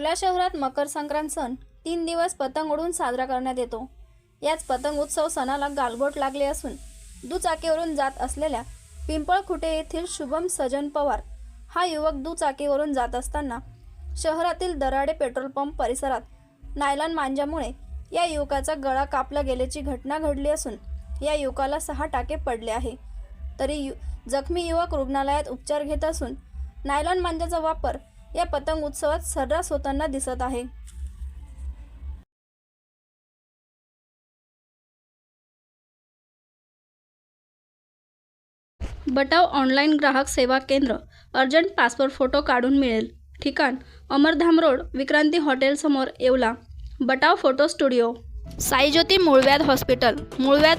येवला शहरात मकर संक्रांत सण तीन दिवस पतंग उडून साजरा करण्यात येतो. याच पतंग उत्सव सणाला गालबोट लागले असून दुचाकीवरून जात असलेल्या पिंपळखुटे येथील शुभम सजन पवार हा युवक दुचाकीवरून जात असताना शहरातील दराडे पेट्रोल पंप परिसरात नायलॉन मांजामुळे या युवकाचा गळा कापला गेल्याची घटना घडली असून या युवकाला सहा टाके पडले आहे. तरी यु जखमी युवक रुग्णालयात उपचार घेत असून नायलॉन मांजाचा वापर या पतंग उत्सवात सर्रास होताना दिसत आहे. बटाव ऑनलाईन ग्राहक सेवा केंद्र अर्जंट पासपोर्ट फोटो काढून मिळेल. ठिकाण अमरधाम रोड विक्रांती हॉटेलसमोर Yeola. Batav photo studio. Saijyoti मूळव्याध हॉस्पिटल मूळव्याध